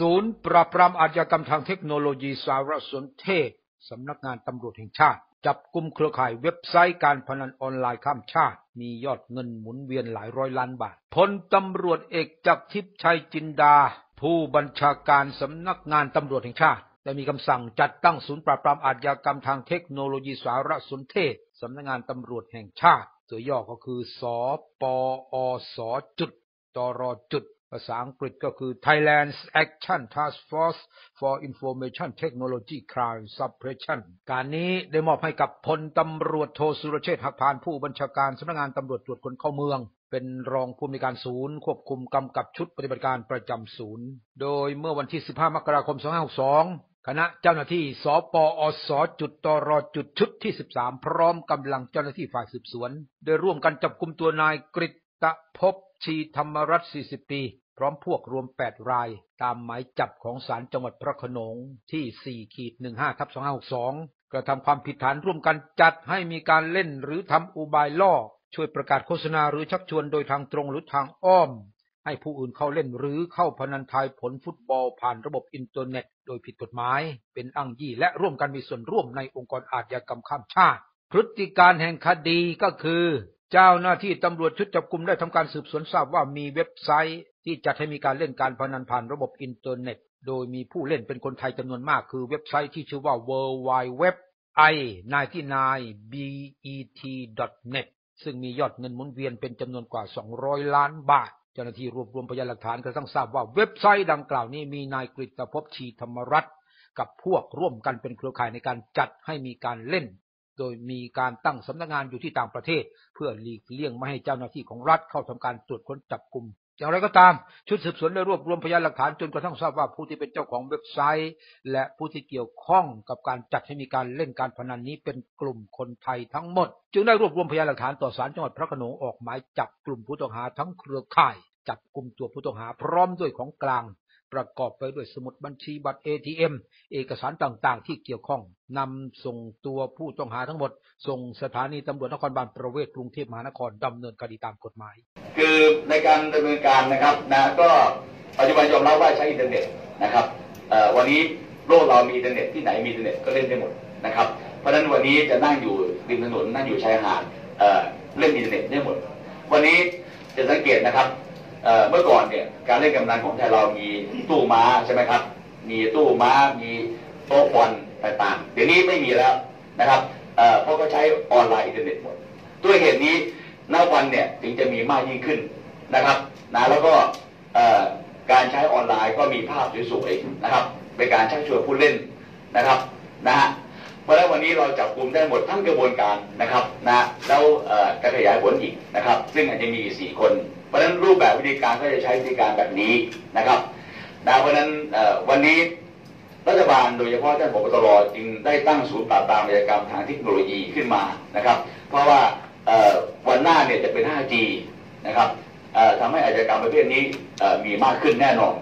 ศูนย์ปราบปรามอาชญากรรมทางเทคโนโลยีสารสนเทศ สำนักงานตำรวจแห่งชาติ จับกลุ่มเครือข่ายเว็บไซต์การพนันออนไลน์ข้ามชาติ มียอดเงินหมุนเวียนหลายร้อยล้านบาทพลตำรวจเอกจักรทิพย์ชัยจินดา ผู้บัญชาการสำนักงานตำรวจแห่งชาติได้มีคำสั่งจัดตั้งศูนย์ปราบปรามอาชญากรรมทางเทคโนโลยีสารสนเทศ สำนักงานตำรวจแห่งชาติ ตัวย่อก็คือ สปอสจุดตรจุด ภาษาอังกฤษก็คือ Thailand's Action Task Force for Information Technology Crime Suppression การนี้ได้มอบให้กับพลตำรวจโทสุรเชษฐ์หักพานผู้บัญชาการสำนักงานตำรวจตรวจคนเข้าเมือง เป็นรองผู้อำนวยการศูนย์ ควบคุมกำกับชุดปฏิบัติการประจำศูนย์ โดยเมื่อวันที่ 15 มกราคม 2562คณะเจ้าหน้าที่สปอสจุดตรจุดชุดที่ 13 พร้อมกำลังเจ้าหน้าที่ฝ่ายสืบสวน ได้ร่วมกันจับกุมตัวนายกฤ ตภพบชีธรรมรัตน์40 ปี พร้อมพวกรวม 8 ราย ตามหมายจับของศาลจังหวัดพระโขนงที่ 4 ขีด 15 ทับ 2562 กระทำความผิดฐานร่วมกันจัดให้มีการเล่นหรือทำอุบายล่อ ช่วยประกาศโฆษณาหรือชักชวนโดยทางตรงหรือทางอ้อม ให้ผู้อื่นเข้าเล่นหรือเข้าพนันทายผลฟุตบอลผ่านระบบอินเทอร์เน็ต โดยผิดกฎหมาย เป็นอ้างยี่และร่วมกันมีส่วนร่วมในองค์กรอาชญากรรมข้ามชาติ พฤติการแห่งคดีก็คือ เจ้าหน้าที่ตำรวจชุดจับกลุ่มได้ทำการสืบสวนทราบว่ามีเว็บไซต์ที่จัดให้มีการเล่นการพนันผ่านระบบอินเทอร์เน็ต โดยมีผู้เล่นเป็นคนไทยจำนวนมากคือเว็บไซต์ที่ชื่อว่า w w w i 99 bet net ซึ่งมียอดเงินหมุนเวียนเป็นจำนวนกว่า 200 ล้านบาท เจ้าหน้าที่รวบรวมพยานหลักฐานกระทั่งทราบว่าเว็บไซต์ดังกล่าวนี้มีนายกฤตภพชีธรรมรัตน์กับพวกร่วมกันเป็นเครือข่ายในการจัดให้มีการเล่น โดยมีการตั้งสำนักงานอยู่ที่ต่างประเทศ เพื่อหลีกเลี่ยงไม่ให้เจ้าหน้าที่ของรัฐเข้าทำการตรวจค้นจับกลุ่มอย่างไรก็ตาม ชุดสืบสวนได้รวบรวมพยานหลักฐานจนกระทั่งทราบว่าผู้ที่เป็นเจ้าของเว็บไซต์ และผู้ที่เกี่ยวข้องกับการจัดให้มีการเล่นการพนันนี้เป็นกลุ่มคนไทยทั้งหมด จึงได้รวบรวมพยานหลักฐานต่อศาลจังหวัดพระโขนงออกหมายจับกลุ่มผู้ต้องหาทั้งเครือข่าย จับกลุ่มตัวผู้ต้องหาพร้อมด้วยของกลาง ประกอบไปด้วยสมุดบัญชีบัตร ATM เอกสารต่างๆ ที่เกี่ยวข้องนำส่งตัวผู้ต้องหาทั้งหมด ส่งสถานีตำรวจนครบาลประเวศกรุงเทพมหานครดำเนินคดีตามกฎหมาย คือในการดำเนินการนะครับนะก็ปัจจุบันยอมรับว่าใช้อินเทอร์เน็ตนะครับวันนี้โลกเรามีอินเทอร์เน็ตที่ไหนมีอินเทอร์เน็ตก็เล่นได้หมดนะครับเพราะฉะนั้นวันนี้จะนั่งอยู่ริมถนนนั่งอยู่ชายหาดเล่นอินเทอร์เน็ตได้หมด วันนี้จะสังเกตนะครับ เมื่อก่อนเนี่ยการเล่นกำนันของไทยเรามีตู้ม้าใช่ไหมครับ มีตู้ม้ามีโต๊ะบอลต่างๆเดี๋ยวนี้ไม่มีแล้วนะครับเพราะก็ใช้ออนไลน์อินเทอร์เน็ตหมดด้วยเหตุนี้ณวันเนี่ยถึงจะมีมากยิ่งขึ้นนะครับนะแล้วก็การใช้ออนไลน์ก็มีภาพสวยๆนะครับเป็นการชักชวนผู้เล่นนะครับนะฮะเพราะฉะนั้นวันนี้เราจับกลุ่มได้หมดทั้งกระบวนการนะครับนะแล้วเอ่อการขยายผลอีกนะครับ ซึ่งอาจจะมีสี่คน เพราะฉะนั้นรูปแบบวิธีการก็จะใช้วิธีการแบบนี้นะครับนะเพราะฉะนั้นวันนี้รัฐบาลโดยเฉพาะท่านผบตรจึงได้ตั้งศูนย์ปราบปรามกิจกรรมทางเทคโนโลยีขึ้นมานะครับ เพราะว่าวันหน้าเนี่ยจะเป็น 5G นะครับทำให้อาชญากรรมประเภทนี้มีมากขึ้นแน่นอน